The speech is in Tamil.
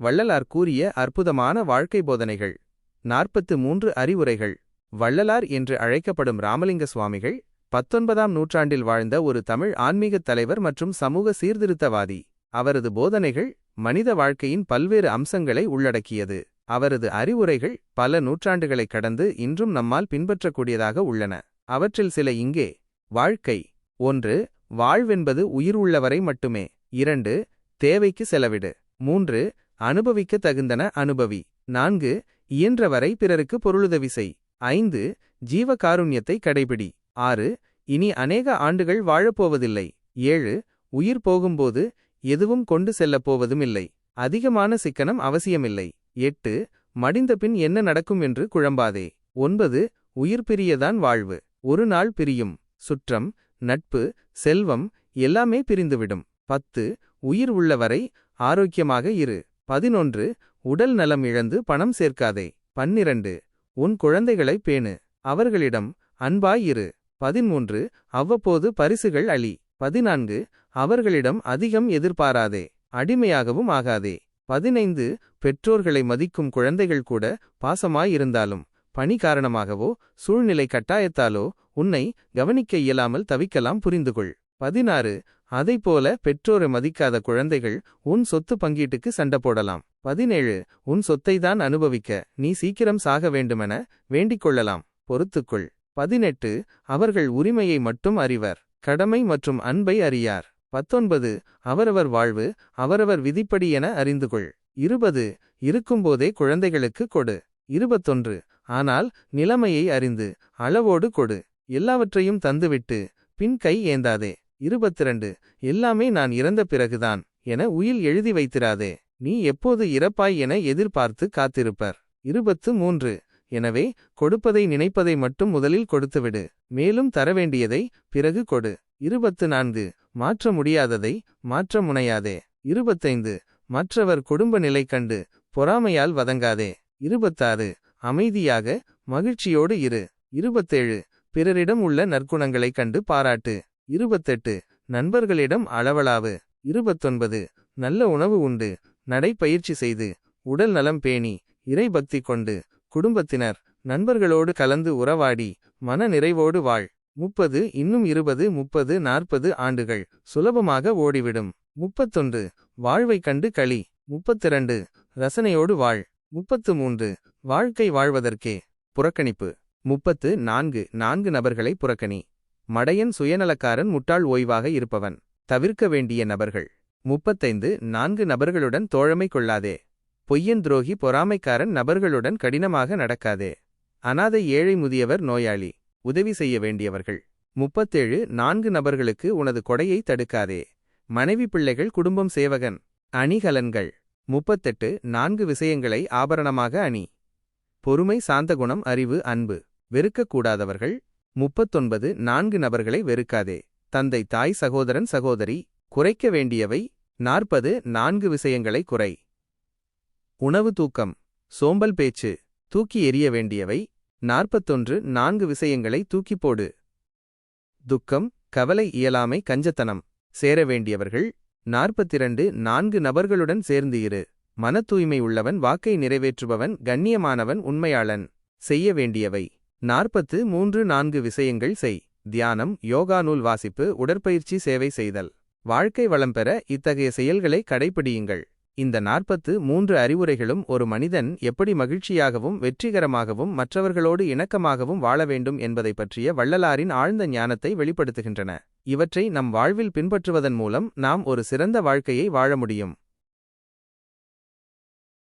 வள்ளலார் கூறிய அற்புதமான வாழ்க்கை போதனைகள். நாற்பத்து மூன்று அறிவுரைகள். வள்ளலார் என்று அழைக்கப்படும் ராமலிங்க சுவாமிகள் பத்தொன்பதாம் நூற்றாண்டில் வாழ்ந்த ஒரு தமிழ் ஆன்மீகத் தலைவர் மற்றும் சமூக சீர்திருத்தவாதி. அவரது போதனைகள் மனித வாழ்க்கையின் பல்வேறு அம்சங்களை உள்ளடக்கியது. அவரது அறிவுரைகள் பல நூற்றாண்டுகளைக் கடந்து இன்றும் நம்மால் பின்பற்றக்கூடியதாக உள்ளன. அவற்றில் சில இங்கே. வாழ்க்கை. ஒன்று வாழ்வென்பது உயிர் உள்ளவரை மட்டுமே. இரண்டு தேவைக்கு செலவிடு. மூன்று அனுபவிக்க தகுந்தன அனுபவி. நான்கு இயன்றவரை பிறருக்கு பொருளுதவி செய். ஐந்து ஜீவகாருண்யத்தை கடைபிடி. ஆறு இனி அநேக ஆண்டுகள் வாழப்போவதில்லை. ஏழு உயிர் போகும்போது எதுவும் கொண்டு செல்லப் போவதுமில்லை. அதிகமான சிக்கனம் அவசியமில்லை. எட்டு மடிந்தபின் என்ன நடக்கும் என்று குழம்பாதே. ஒன்பது உயிர் பிரியதான் வாழ்வு. ஒரு நாள் பிரியும். சுற்றம் நட்பு செல்வம் எல்லாமே பிரிந்துவிடும். பத்து உயிர் உள்ளவரை ஆரோக்கியமாக இரு. பதினொன்று உடல் நலம் இழந்து பணம் சேர்க்காதே. பன்னிரண்டு உன் குழந்தைகளை பேணு. அவர்களிடம் அன்பாய் இரு. பதிமூன்று அவ்வப்போது பரிசுகள் அளி பதினான்கு அவர்களிடம் அதிகம் எதிர்பாராதே. அடிமையாகவும் ஆகாதே. பதினைந்து பெற்றோர்களை மதிக்கும் குழந்தைகள் கூட பாசமாயிருந்தாலும் பணி காரணமாகவோ சூழ்நிலை கட்டாயத்தாலோ உன்னை கவனிக்க இயலாமல் தவிக்கலாம் புரிந்துகொள். பதினாறு அதைப்போல பெற்றோரை மதிக்காத குழந்தைகள் உன் சொத்து பங்கீட்டுக்கு சண்டை போடலாம். பதினேழு உன் சொத்தை தான் அனுபவிக்க நீ சீக்கிரம் சாக வேண்டுமென வேண்டிக் கொள்ளலாம். பொறுத்துக்கொள். பதினெட்டு அவர்கள் உரிமையை மட்டும் அறிவர். கடமை மற்றும் அன்பை அறியார். பத்தொன்பது அவரவர் வாழ்வு அவரவர் விதிப்படி என அறிந்து கொள். இருபது இருக்கும்போதே குழந்தைகளுக்கு கொடு. இருபத்தொன்று ஆனால் நிலைமையை அறிந்து அளவோடு கொடு. எல்லாவற்றையும் தந்துவிட்டு பின் கை ஏந்தாதே. இருபத்திரண்டு. எல்லாமே நான் இறந்த பிறகுதான் என உயில் எழுதி வைத்திராதே. நீ எப்போது இறப்பாய் என எதிர்பார்த்து காத்திருப்பர். இருபத்து மூன்று எனவே கொடுப்பதை நினைப்பதை மட்டும் முதலில் கொடுத்துவிடு. மேலும் தரவேண்டியதை பிறகு கொடு. இருபத்து நான்கு மாற்ற முடியாததை மாற்ற முனையாதே. இருபத்தைந்து. மற்றவர் குடும்ப நிலை கண்டு பொறாமையால் வதங்காதே. இருபத்தாறு. அமைதியாக மகிழ்ச்சியோடு இரு. இருபத்தேழு. பிறரிடம் உள்ள நற்குணங்களைக் கண்டு பாராட்டு. இருபத்தெட்டு நண்பர்களிடம் அளவளாவு இருபத்தொன்பது நல்ல உணவு உண்டு. நடைப்பயிற்சி செய்து. உடல் நலம் பேணி. இறைபக்தி கொண்டு. குடும்பத்தினர் நண்பர்களோடு கலந்து உறவாடி. மன நிறைவோடு வாழ். முப்பது இன்னும் இருபது முப்பது நாற்பது ஆண்டுகள். சுலபமாக ஓடிவிடும். முப்பத்தொன்று வாழ்வை கண்டு களி. முப்பத்திரண்டு ரசனையோடு வாழ். முப்பத்து மூன்று வாழ்க்கை வாழ்வதற்கே. புறக்கணிப்பு. முப்பத்து நான்கு நான்கு நபர்களை புறக்கணி. மடையன் சுயநலக்காரன் முட்டாள் ஓய்வாக இருப்பவன். தவிர்க்க வேண்டிய நபர்கள். முப்பத்தைந்து நான்கு நபர்களுடன் தோழமை கொள்ளாதே. பொய்யன் துரோகி பொறாமைக்காரன் நபர்களுடன் கடினமாக நடக்காதே. அனாதை ஏழை முதியவர் நோயாளி. உதவி செய்ய வேண்டியவர்கள். முப்பத்தேழு நான்கு நபர்களுக்கு உனது கொடையை தடுக்காதே. மனைவி பிள்ளைகள் குடும்பம் சேவகன். அணிகலன்கள். முப்பத்தெட்டு நான்கு விஷயங்களை ஆபரணமாக அணி. பொறுமை சாந்தகுணம் அறிவு அன்பு. வெறுக்கக்கூடாதவர்கள். முப்பத்தொன்பது நான்கு நபர்களை வெறுக்காதே. தந்தை தாய் சகோதரன் சகோதரி குறைக்க வேண்டியவை நாற்பது நான்கு விஷயங்களை குறை. உணவு தூக்கம் சோம்பல் பேச்சு தூக்கி எறிய வேண்டியவை நாற்பத்தொன்று நான்கு விஷயங்களை தூக்கிப் போடு. துக்கம் கவலை இயலாமை கஞ்சத்தனம் சேர வேண்டியவர்கள் நாற்பத்திரண்டு நான்கு நபர்களுடன் சேர்ந்து இரு. மன தூய்மை உள்ளவன் வாக்கை நிறைவேற்றுபவன் கண்ணியமானவன் உண்மையாளன் செய்ய வேண்டியவை நாற்பத்து மூன்று நான்கு விஷயங்கள் செய். தியானம் யோகா நூல் வாசிப்பு உடற்பயிற்சி சேவை செய்தல். வாழ்க்கை வளம் பெற இத்தகைய செயல்களை கடைப்பிடியுங்கள். இந்த நாற்பத்து மூன்று அறிவுரைகளும் ஒரு மனிதன் எப்படி மகிழ்ச்சியாகவும் வெற்றிகரமாகவும் மற்றவர்களோடு இணக்கமாகவும் வாழ வேண்டும் என்பதை பற்றிய வள்ளலாரின் ஆழ்ந்த ஞானத்தை வெளிப்படுத்துகின்றன. இவற்றை நம் வாழ்வில் பின்பற்றுவதன் மூலம் நாம் ஒரு சிறந்த வாழ்க்கையை வாழ முடியும்.